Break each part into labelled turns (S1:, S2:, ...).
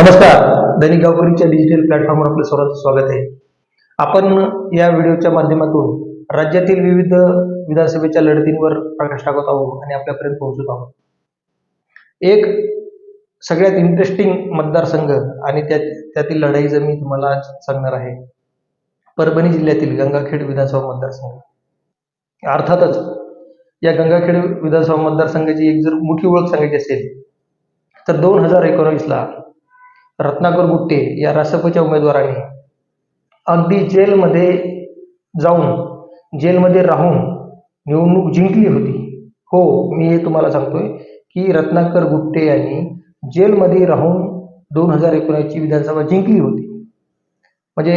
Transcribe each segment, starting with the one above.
S1: नमस्कार. दैनिक गावकरीच्या डिजिटल प्लॅटफॉर्मवर आपलं सर्वांचं स्वागत आहे. आपण या व्हिडिओच्या माध्यमातून राज्यातील विविध विधानसभेच्या लढतींवर प्रकाश टाकत आहोत आणि आपल्यापर्यंत पोहोचत आहोत. एक सगळ्यात इंटरेस्टिंग मतदारसंघ आणि त्या त्यातील लढाईचं मी तुम्हाला आज सांगणार आहे परभणी जिल्ह्यातील गंगाखेड विधानसभा मतदारसंघ. अर्थातच या गंगाखेड विधानसभा मतदारसंघाची एक जर मोठी ओळख सांगायची असेल तर दोन हजार एकोणावीसला रत्नाकर गुट्टे या रासपच्या उमेदवाराने अगदी जेलमध्ये जाऊन जेलमध्ये राहून निवडणूक जिंकली होती. हो मी हे तुम्हाला सांगतोय की रत्नाकर गुट्टे यांनी जेलमध्ये राहून दोन हजार एकोणीसची विधानसभा जिंकली होती. म्हणजे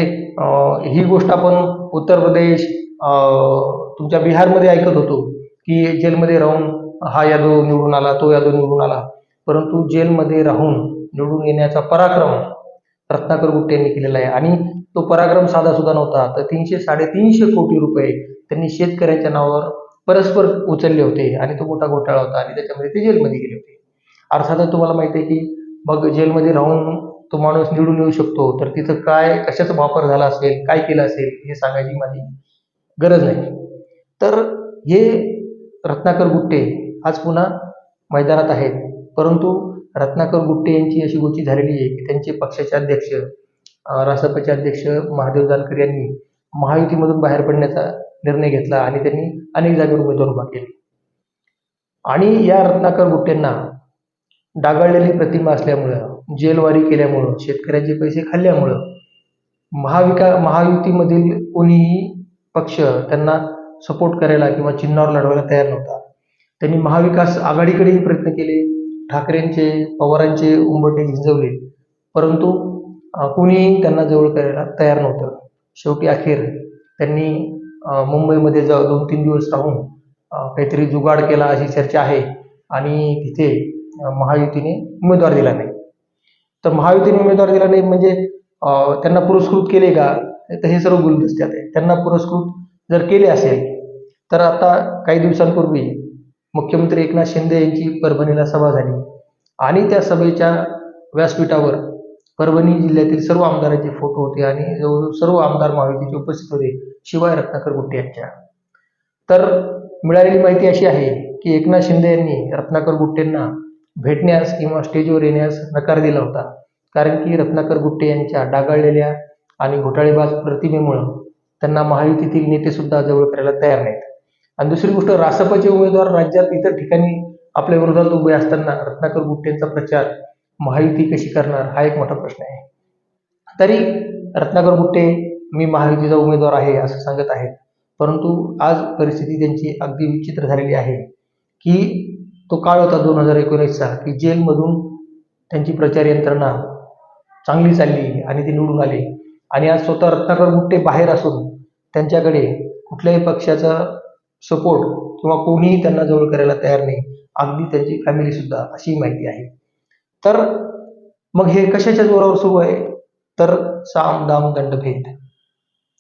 S1: ही गोष्ट आपण उत्तर प्रदेश तुमच्या बिहारमध्ये ऐकत होतो की जेलमध्ये राहून हा यादव निवडून आला तो यादव निवडून आला. परंतु जेलमध्ये राहून निवडून येण्याचा पराक्रम रत्नाकर गुट्टे यांनी केलेला आहे. आणि तो पराक्रम साधा सुद्धा नव्हता. तर तीनशे साडेतीनशे कोटी रुपये त्यांनी शेतकऱ्याच्या नावावर परस्पर उचलले होते आणि तो मोठा घोटाळा होता आणि त्याच्यामध्ये ते जेलमध्ये गेले होते. अर्थातच तुम्हाला माहिती आहे की मग जेलमध्ये राहून तो माणूस निवडून येऊ शकतो. तर तिथं काय कशाचा वापर झाला असेल काय केलं असेल हे सांगायची माझी गरज नाही. तर हे रत्नाकर गुट्टे आज पुन्हा मैदानात आहेत. परंतु रत्नाकर गुट्टे यांची अशी गोष्टी झालेली आहे की त्यांचे पक्षाचे अध्यक्ष रासपचे अध्यक्ष महादेव जानकर यांनी महायुतीमधून बाहेर पडण्याचा निर्णय घेतला आणि त्यांनी अनेक जागेवर उमेदवार उभा केले. आणि या रत्नाकर गुट्टेंना डागाळलेली प्रतिमा असल्यामुळं जेलवारी केल्यामुळं शेतकऱ्यांचे पैसे खाल्ल्यामुळं महाविका महायुतीमधील कोणीही पक्ष त्यांना सपोर्ट करायला किंवा चिन्हावर लढवायला तयार नव्हता. त्यांनी महाविकास आघाडीकडेही प्रयत्न केले. ठाकरेंचे पवारांचे उंबरटे झिंजवले. परंतु कुणीही कोणीही त्यांना जवळ करायला तयार नव्हतं. शेवटी अखेर त्यांनी मुंबईमध्ये जा दोन तीन दिवस राहून काहीतरी जुगाड केला अशी चर्चा आहे आणि तिथे महायुतीने उमेदवार दिला नाही. तर महायुतीने उमेदवार दिला नाही म्हणजे त्यांना पुरस्कृत केले का? तर हे सर्व गुलदस्त्यात आहे. त्यांना पुरस्कृत जर केले असेल तर आता काही दिवसांपूर्वी मुख्यमंत्री एकनाथ शिंदे यांची परभणीला सभा झाली. आणि त्या सभेच्या व्यासपीठावर परभणी जिल्ह्यातील सर्व आमदारांचे फोटो होते आणि जवळजवळ सर्व आमदार महायुतीचे उपस्थित होते शिवाय रत्नाकर गुट्टे यांच्या. तर मिळालेली माहिती अशी आहे की एकनाथ शिंदे यांनी रत्नाकर गुट्टेंना भेटण्यास किंवा स्टेजवर येण्यास नकार दिला होता. कारण की रत्नाकर गुट्टे यांच्या डागाळलेल्या आणि घोटाळेबाज प्रतिमेमुळं त्यांना महायुतीतील नेते सुद्धा जवळ करायला तयार नाहीत. आणि दुसरी गोष्ट रासपचे उमेदवार राज्यात इतर ठिकाणी आपल्या विरोधात उभे असताना रत्नाकर गुट्टेंचा प्रचार महायुती कशी करणार हा एक मोठा प्रश्न आहे. तरी रत्नाकर गुट्टे मी महायुतीचा उमेदवार आहे असं सांगत आहेत. परंतु आज परिस्थिती त्यांची अगदी विचित्र झालेली आहे की तो काळ होता दोन हजार एकोणीसचा की जेलमधून त्यांची प्रचार यंत्रणा चांगली चालली आणि ते निवडून आले. आणि आज स्वतः रत्नाकर गुट्टे बाहेर असून त्यांच्याकडे कुठल्याही पक्षाचा सपोर्ट किंवा कोणीही त्यांना जवळ करायला तयार नाही अगदी त्यांची फॅमिली सुद्धा अशी माहिती आहे. तर मग हे कशाच्या जोरावर सुरू आहे? तर साम दाम दंडभेद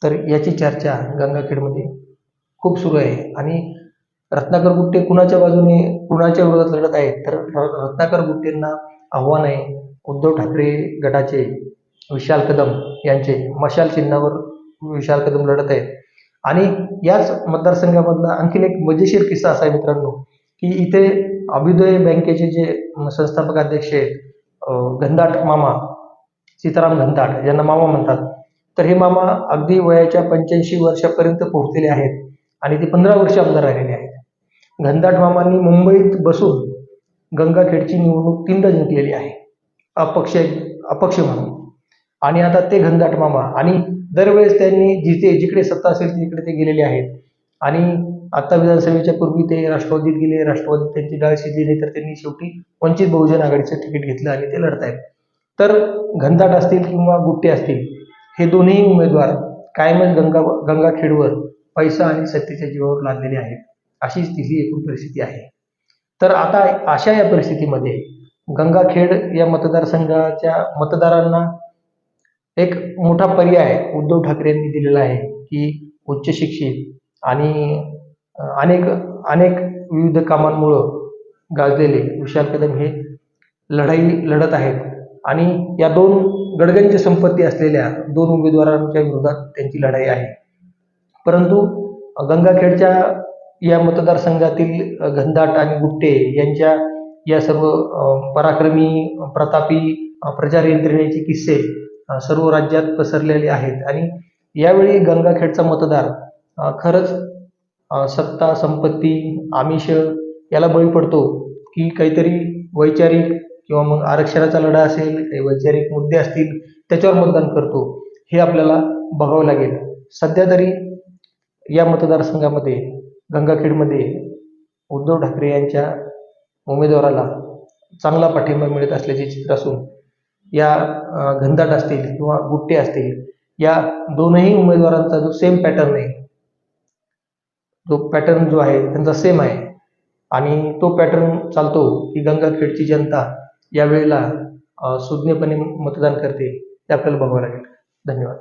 S1: तर याची चर्चा गंगाखेडमध्ये खूप सुरू आहे. आणि रत्नाकर गुट्टे कुणाच्या बाजूने कुणाच्या विरोधात लढत आहेत? तर र- रत्नाकर गुट्टेंना आव्हान आहे उद्धव ठाकरे गटाचे विशाल कदम यांचे. मशाल चिन्हावर विशाल कदम लढत आहेत. आणि याच मतदारसंघामधला आणखीन एक मजेशीर किस्सा असा आहे मित्रांनो की इथे अभ्युदय बँकेचे जे संस्थापक अध्यक्ष आहेत घनदाट मामा सीताराम घनदाट यांना मामा म्हणतात. तर हे मामा अगदी वयाच्या पंच्याऐंशी वर्षापर्यंत पोहोचलेले आहेत आणि ते पंधरा वर्ष आमदार राहिलेले आहेत. घनदाट मामांनी मुंबईत बसून गंगाखेडची निवडणूक तीनदा जिंकलेली आहे. अपक्ष अपक्ष म्हणून. आणि आता ते घनदाट मामा आणि दरवेळेस त्यांनी जिथे जिकडे सत्ता असेल तिकडे ते गेलेले आहेत. आणि आता विधानसभेच्या पूर्वी ते राष्ट्रवादीत गेले. राष्ट्रवादीत त्यांची डाळ शिजली नाही तर त्यांनी शेवटी वंचित बहुजन आघाडीचं तिकीट घेतलं आणि ते लढत तर घनदाट असतील किंवा गुट्टे असतील हे दोन्ही उमेदवार कायमच गंगा गंगाखेडवर पैसा आणि सत्तेच्या जीवावर लादलेले आहेत. अशीच तिथली एकूण परिस्थिती आहे. तर आता अशा या परिस्थितीमध्ये गंगाखेड या मतदारसंघाच्या मतदारांना एक मोठा पर्याय उद्धव ठाकरेंनी दिलेला आहे की उच्च शिक्षित आणि अनेक अनेक विविध कामांमुळं गाजलेले विशाल कदम हे लढाई लढत आहेत. आणि या दोन गडगंज संपत्ती असलेल्या दोन उमेदवारांच्या विरोधात त्यांची लढाई आहे. परंतु गंगाखेडच्या या मतदारसंघातील घनदाट आणि गुट्टे यांच्या या सर्व पराक्रमी प्रतापी प्रचार यंत्रणेचे किस्से सर्व राज्यात पसरलेले आहेत. आणि यावेळी गंगाखेडचा मतदार खरंच सत्ता संपत्ती आमिष याला बळी पडतो की काहीतरी वैचारिक किंवा मग आरक्षणाचा लढा असेल काही वैचारिक मुद्दे असतील त्याच्यावर मतदान करतो. हे आपल्याला बघावं लागेल. सध्या तरी या मतदारसंघामध्ये गंगाखेडमध्ये उद्धव ठाकरे यांच्या उमेदवाराला चांगला पाठिंबा मिळत असल्याचे चित्र असून या घनदाट असतील किंवा गुट्टे असतील या दोनही उमेदवारांचा जो सेम पॅटर्न आहे जो पॅटर्न जो आहे त्यांचा सेम आहे. आणि तो पॅटर्न चालतो की गंगाखेडची जनता यावेळेला सुज्ञपणे मतदान करते ते आपल्याला बघावं लागेल. धन्यवाद.